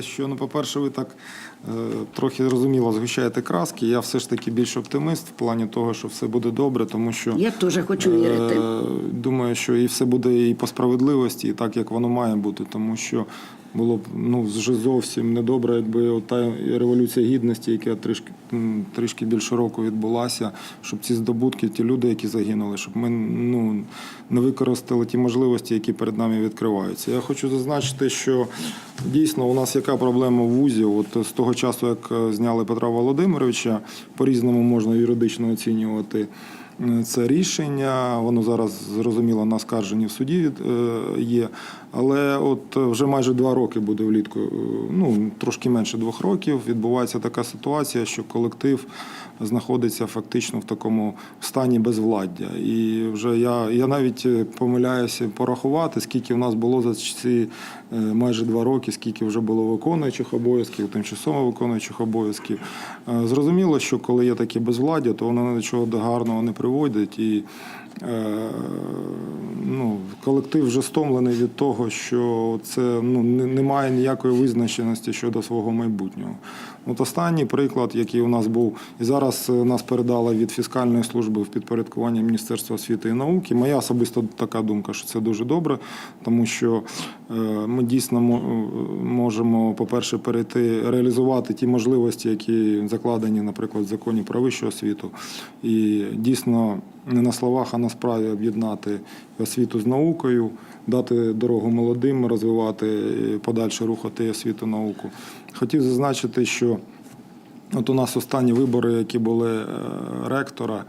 Що, ну, по-перше, ви так е, трохи зрозуміло згущаєте краски. Я все ж таки більш оптимист в плані того, що все буде добре, тому що Я теж хочу вірити. Е, Думаю, що і все буде і по справедливості, і так, як воно має бути, тому що було б ну, вже зовсім недобре, якби та революція гідності, яка трішки, трішки більше року відбулася, щоб ці здобутки, ті люди, які загинули, щоб ми ну, не використали ті можливості, які перед нами відкриваються. Я хочу зазначити, що дійсно у нас яка проблема в ВУЗі? От з того часу, як е, зняли Петра Володимировича, по-різному можна юридично оцінювати. Це рішення, воно зараз зрозуміло на скарженні в суді е, є. Але от вже майже два роки буде влітку, е, ну трошки менше двох років. Відбувається така ситуація, що колектив знаходиться фактично в такому стані безвладдя. І вже я, я навіть е, помиляюся порахувати, скільки в нас було за ці е, майже два роки, скільки вже було виконуючих обов'язків, тимчасово виконуючих обов'язків. Е, Зрозуміло, що коли є таке безвладдя, то воно ні до гарного не приводить. І е, ну, колектив вже стомлений від того, що це ну, немає ніякої визначеності щодо свого майбутнього. От останній приклад, який у нас був, і зараз е, нас передали від фіскальної служби в підпорядкування Міністерства освіти і науки. Моя особисто така думка, що це дуже добре, тому що ми дійсно можемо, по-перше, перейти реалізувати ті можливості, які закладені, наприклад, в законі про вищу освіту, і дійсно не на словах, а на справі об'єднати освіту з наукою, дати дорогу молодим, розвивати е, подальше рухати освіту науку. Хотів зазначити, що От у нас останні вибори, які були е, ректора е,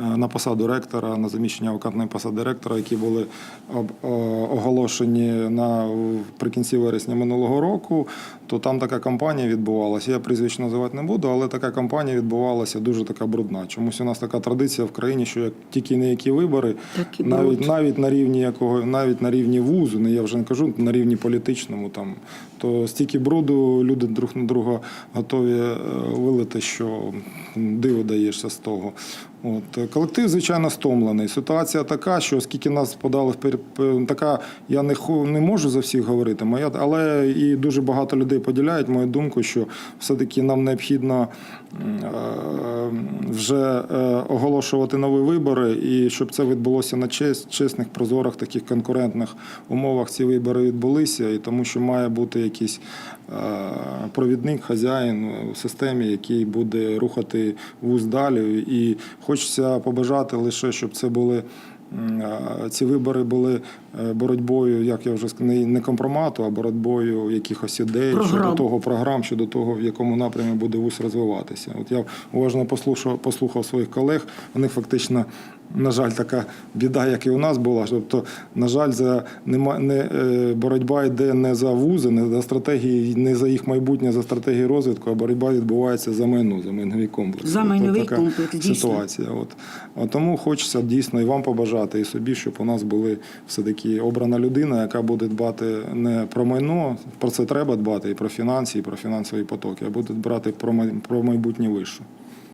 на посаду ректора, на заміщення вакантної посади ректора, які були оголошені на прикінці вересня минулого року, то там така кампанія відбувалася. Я прізвищ називати не буду, але така кампанія відбувалася дуже така брудна. Чомусь у нас така традиція в країні, що як тільки не які вибори, навіть навіть на рівні якого, навіть на рівні вузу, не я вже не кажу на рівні політичному, там то стільки бруду люди друг на друга готові е, вилити, що диво даєшся з того. От е, колектив, звичайно, стомлений. Ситуація така, що оскільки нас подали в така, я не не можу за всіх говорити, моя, але і дуже багато людей поділяють мою думку, що все-таки нам необхідно е, вже е, оголошувати нові вибори, і щоб це відбулося на чес- чесних, прозорих, таких конкурентних умовах. Ці вибори відбулися, і тому що має бути якийсь провідник, хазяїн у системі, який буде рухати вуз далі. І хочеться побажати лише, щоб це були. Ці вибори були е, боротьбою, як я вже сказав, не- компромату, а боротьбою якихось ідей щодо того програм, щодо того, в якому напрямі буде вуз розвиватися. От я уважно послухав, послухав своїх колег. Вони фактично, на жаль, така біда, як і у нас була. Тобто, на жаль, за нема не е, боротьба йде не за вузи, не за стратегії, не за їх майбутнє, а за стратегії розвитку, а боротьба відбувається за майно, за майновий комплекс. За майновий така комплекс, дійсно. ситуація. От. От тому хочеться дійсно і вам побажати, і собі, щоб у нас були все-таки обрана людина, яка буде дбати не про майно, про це треба дбати, і про фінанси, і про фінансові потоки, а буде дбати про майбутнє вище.